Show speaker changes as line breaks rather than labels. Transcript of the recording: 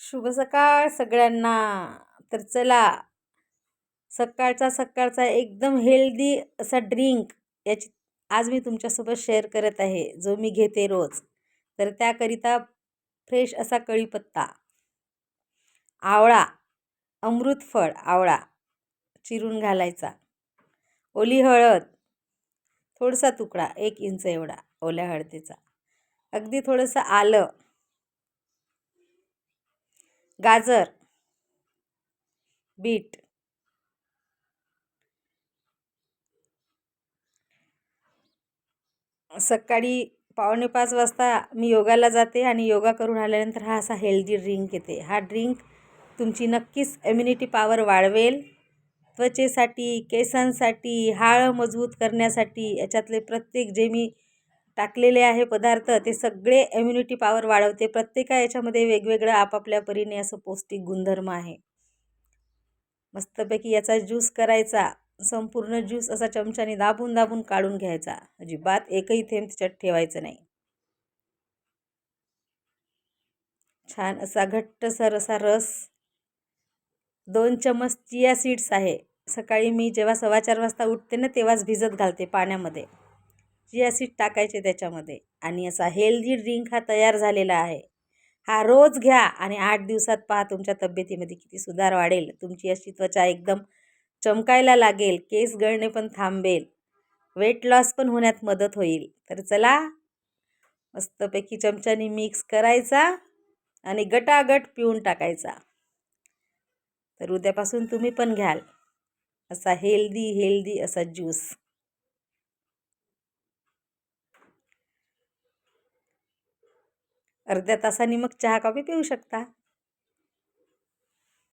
शुभ सकाळ सगळ्यांना. तर चला सकाळचा सकाळचा एकदम हेल्दी असा ड्रिंक याची आज मी तुमच्यासोबत शेअर करत आहे जो मी घेते रोज. तर त्याकरिता फ्रेश असा कढीपत्ता आवळा अमृतफळ आवळा चिरून घालायचा. ओली हळद थोडासा तुकडा एक इंच एवढा ओल्या हळदीचा. अगदी थोडंसं आलं गाजर बीट. सकाळी पावणे पाच वाजता मी योगाला जाते आणि योगा करून आल्यानंतर हा असा हेल्दी ड्रिंक येते. हा ड्रिंक तुमची नक्कीच इम्युनिटी पॉवर वाढवेल. त्वचेसाठी केसांसाठी हाळ मजबूत करण्यासाठी याच्यातले प्रत्येक जे मी टाकलेले आहे पदार्थ ते सगळे इम्युनिटी पॉवर वाढवते. प्रत्येका याच्यामध्ये वेगवेगळं आपापल्या परीने असं पौष्टिक गुणधर्म आहे. मस्तपैकी याचा ज्यूस करायचा. संपूर्ण ज्यूस असा चमच्याने दाबून दाबून काढून घ्यायचा. अजिबात एकही थेंब त्याच्यात ठेवायचं नाही. छान असा घट्टसर असा रस. दोन चमच चिया सीड्स आहे. सकाळी मी जेव्हा सव्वा चार वाजता उठते ना तेव्हाच भिजत घालते पाण्यामध्ये. चिया सीड टाकायचे त्याच्यामध्ये. आणि असा हेल्दी ड्रिंक हा तयार झालेला आहे. हा रोज घ्या आणि आठ दिवसात पहा तुमच्या तब्येतीमध्ये किती सुधार वाढेल. तुमची अशी त्वचा एकदम चमकायला लागेल. केस गळणे पण थांबेल. वेट लॉस पण होण्यात मदत होईल. तर चला मस्तपैकी चमच्याने मिक्स करायचा आणि गटागट पिऊन टाकायचा. तर उद्यापासून तुम्ही पण घ्याल. असा हेल्दी हेल्दी असा ज्यूस अर्ध्या तासाने मग चहा कॉफी पिऊ शकता.